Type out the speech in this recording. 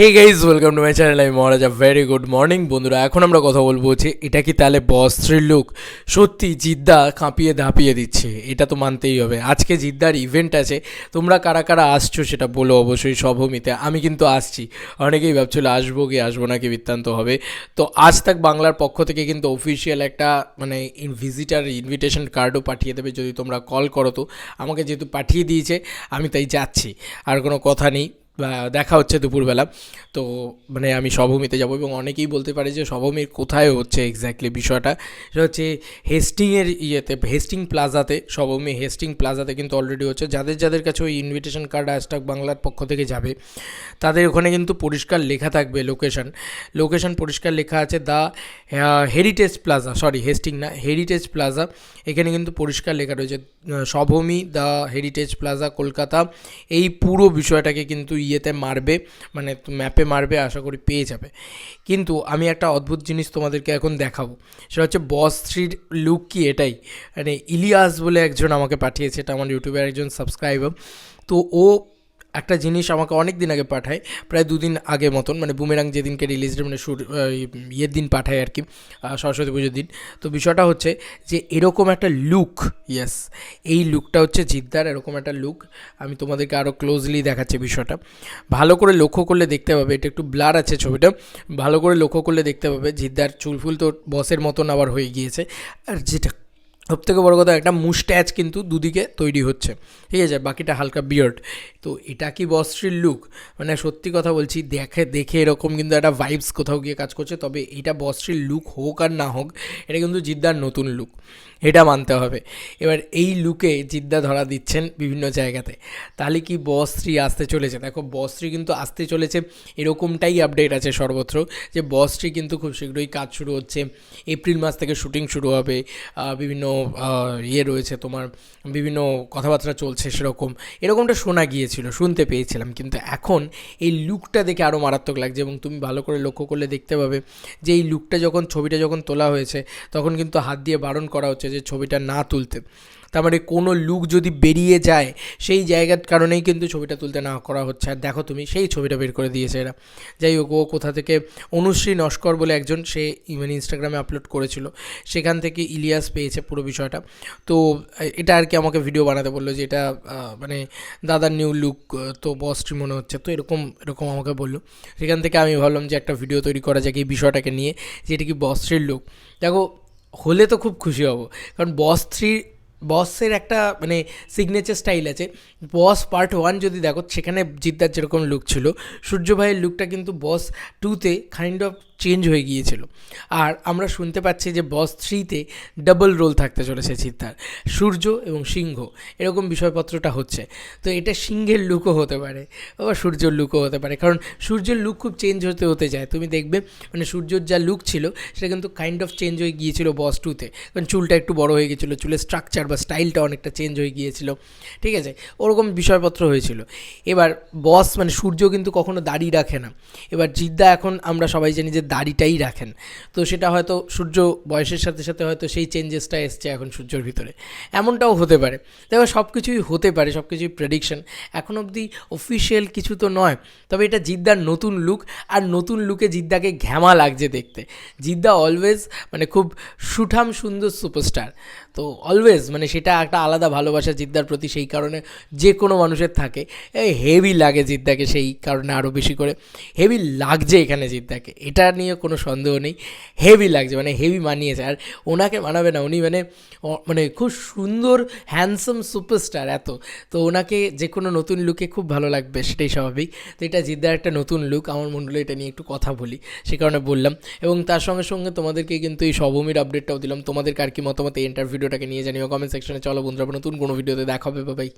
Hey guys welcome to my channel আমি Maharaja very good morning বন্ধুরা, এখন আমরা কথা বলব যে এটা কি তাহলে বস থ্রির লুক সত্যি জিদ্দা কাঁপিয়ে ধাপিয়ে দিচ্ছে, এটা তো মানতেই হবে। আজকে জিদ্দার ইভেন্ট আছে, তোমরা কারা কারা আসছো সেটা বলো অবশ্যই সভমিতে আমি কিন্তু আসছি। অনেকেই ভাবছিল, আসব কি, আসব না কি বৃত্তান্ত হবে। তো আজ তাক বাংলার পক্ষ থেকে কিন্তু অফিসিয়াল একটা মানে ভিজিটার ইনভিটেশন কার্ডও পাঠিয়ে দেবে, যদি তোমরা কল করো তো। আমাকে যেহেতু পাঠিয়ে দিয়েছে, আমি তাই যাচ্ছি। আর কোনো কথা নেই। দেখা হচ্ছে দুপুরবেলা। তো মানে আমি সভূমিতে যাব এবং অনেকেই বলতে পারে যে সভূমির কোথায় হচ্ছে এক্স্যাক্টলি বিষয়টা। সেটা হচ্ছে হেস্টিংয়ের ইয়েতে হেস্টিং প্লাজাতে সভূমি হেস্টিং প্লাজাতে কিন্তু অলরেডি হচ্ছে। যাদের যাদের কাছে ওই ইনভিটেশন কার্ড হ্যাশট্যাগ বাংলার পক্ষ থেকে যাবে, তাদের ওখানে কিন্তু পরিষ্কার লেখা থাকবে লোকেশন লোকেশন পরিষ্কার লেখা আছে the heritage plaza sorry Hastings না হেরিটেজ প্লাজা এখানে কিন্তু পরিষ্কার লেখা রয়েছে। Swabhumi the heritage plaza Kolkata. এই পুরো বিষয়টাকে কিন্তু ইয়েতে মারবে মানে ম্যাপে মারবে, আশা করি পেয়ে যাবে। কিন্তু আমি একটা অদ্ভুত জিনিস তোমাদেরকে এখন দেখাবো। সেটা হচ্ছে বস থ্রির লুক কি এটাই? মানে ইলিয়াস বলে একজন আমাকে পাঠিয়েছে, এটা আমার ইউটিউবের একজন সাবস্ক্রাইবার তো ও একটা জিনিস আমাকে অনেক দিন আগে পাঠায়, প্রায় দুদিন আগে মতন মানে বুমেরাং যেদিনকে রিলিজ মানে শুট ইয়ের দিন পাঠায় আর কি সরস্বতী পুজোর দিন। তো বিষয়টা হচ্ছে যে এরকম একটা লুক ইয়েস এই লুকটা হচ্ছে জিদ্দার, এরকম একটা লুক আমি তোমাদেরকে আরও ক্লোজলি দেখাচ্ছি বিষয়টা। ভালো করে লক্ষ্য করলে দেখতে পাবে, এটা একটু ব্লার আছে ছবিটা, ভালো করে লক্ষ্য করলে দেখতে পাবে জিদ্দার চুলফুল তো বসের মতন আবার হয়ে গিয়েছে। আর যেটা সব থেকে বড় কথা একটা মুস্ট্যাচ কিন্তু দুদিকে তৈরি হচ্ছে। ঠিক আছে, বাকিটা হালকা বিয়ার্ড তো এটা কি বস্ত্রীর লুক মানে সত্যি কথা বলছি, দেখে দেখে এরকম কিন্তু একটা ভাইবস কোথাও গিয়ে কাজ করছে, তবে এটা বস্ত্রীর লুক হোক আর না হোক, এটা কিন্তু জিদ্দার নতুন লুক এটা মানতে হবে। এবার এই লুকে জিদ্দা ধরা দিচ্ছেন বিভিন্ন জায়গাতে। তাহলে কি বস্ত্রী আসতে চলেছে? দেখো বস্ত্রী কিন্তু আসতে চলেছে, এরকমটাই আপডেট আছে সর্বত্র, যে বস্ত্রী কিন্তু খুব শীঘ্রই কাজ শুরু হচ্ছে। এপ্রিল মাস থেকে শুটিং শুরু হবে বিভিন্ন ইয়ে রয়েছে, তোমার বিভিন্ন কথাবার্তা চলছে সেরকম। এরকমটা শোনা গিয়েছিল, শুনতে পেয়েছিলাম। কিন্তু এখন এই লুকটা দেখে আরও মারাত্মক লাগছে এবং তুমি ভালো করে লক্ষ্য করলে দেখতে পাবে যে এই লুকটা যখন, ছবিটা যখন তোলা হয়েছে, তখন কিন্তু হাত দিয়ে বারণ করা হচ্ছে যে ছবিটা না তুলতে। তার মানে কোনো লুক যদি বেরিয়ে যায়, সেই জায়গার কারণেই কিন্তু ছবিটা তুলতে না করা হচ্ছে। আর দেখো তুমি, সেই ছবিটা বের করে দিয়েছে এরা। যাই হোক, ও কোথা থেকে? অনুশ্রী নস্কর বলে একজন, সে মানে ইনস্টাগ্রামে আপলোড করেছিল। সেখান থেকে ইলিয়াস পেয়েছে পুরো বিষয়টা। তো, এটা আর কি আমাকে ভিডিও বানাতে বলল যে এটা মানে দাদার নিউ লুক তো বসটি মনে হচ্ছে। তো এরকম এরকম আমাকে বলল। সেখান থেকে আমি ভাবলাম যে একটা ভিডিও তৈরি করা যাক এই বিষয়টাকে নিয়ে, যে এটা কি বস্ত্রীর লুক দেখো, হলে তো খুব খুশি হব। কারণ বস থ্রি বসের একটা মানে সিগনেচার স্টাইল আছে। বস পার্ট ওয়ান যদি দেখো, সেখানে জিদ্দার যেরকম লুক ছিল সূর্য ভাইয়ের লুকটা কিন্তু বস টুতে কাইন্ড অফ চেঞ্জ হয়ে গিয়েছিল। আর আমরা শুনতে পাচ্ছি যে বস থ্রিতে ডাবল রোল থাকতে চলেছে জিদ্দার সূর্য এবং সিংহ। এরকম বিষয়পত্রটা হচ্ছে। তো এটা সিংহের লুকও হতে পারে, আবার সূর্যর লুকও হতে পারে। কারণ সূর্যের লুক খুব চেঞ্জ হতে হতে যায়। তুমি দেখবে মানে সূর্যর যা লুক ছিল, সেটা কিন্তু কাইন্ড অফ চেঞ্জ হয়ে গিয়েছিল বস টুতে কারণ চুলটা একটু বড় হয়ে গিয়েছিল, চুলের স্ট্রাকচার বা স্টাইলটা অনেকটা চেঞ্জ হয়ে গিয়েছিল। ঠিক আছে? ওরকম বিষয়পত্র হয়েছিল। এবার বস মানে সূর্য কিন্তু কখনো দাড়ি রাখে না। এবার জিদ্দা এখন আমরা সবাই জানি যে দাড়িটাই রাখেন। তো সেটা হয়তো সূর্য বয়সের সাথে সাথে হয়তো সেই চেঞ্জেসটা এসছে এখন সূর্যর ভিতরে। এমনটাও হতে পারে। দেখো সব কিছুই হতে পারে সব কিছুই প্রেডিকশন এখন অবধি অফিসিয়াল কিছু তো নয়। তবে এটা জিদ্দার নতুন লুক আর নতুন লুকে জিদ্দাকে ঘ্যামা লাগছে দেখতে। জিদ্দা অলওয়েজ মানে খুব সুঠাম সুন্দর সুপারস্টার তো অলওয়েজ মানে সেটা একটা আলাদা ভালোবাসা জিদ্দার প্রতি সেই কারণে যে কোনো মানুষের থাকে। হেভি লাগে জিদ্দাকে সেই কারণে আরও বেশি করে। হেভি লাগছে এখানে জিদ্দাকে, এটা নিয়ে কোনো সন্দেহ নেই। হেভি লাগছে মানে হেভি মানিয়েছে। আর ওনাকে মানাবে না, উনি মানে মানে খুব সুন্দর হ্যান্ডসাম সুপারস্টার এত। তো ওনাকে যে কোনো নতুন লুকে খুব ভালো লাগবে, সেটাই স্বাভাবিক। তো এটা জিদ্দার একটা নতুন লুক আমার মনে হলো এটা নিয়ে একটু কথা বলি, সে কারণে বললাম। এবং তার সঙ্গে সঙ্গে তোমাদেরকে কিন্তু এই সবমির আপডেটটাও দিলাম। তোমাদের কার কি মতামত এই ইন্টারভিউটাকে নিয়ে জানিও কমেন্ট সেকশনে। চলো বন্ধুরা নতুন কোনো ভিডিওতে দেখা হবে। বাবাই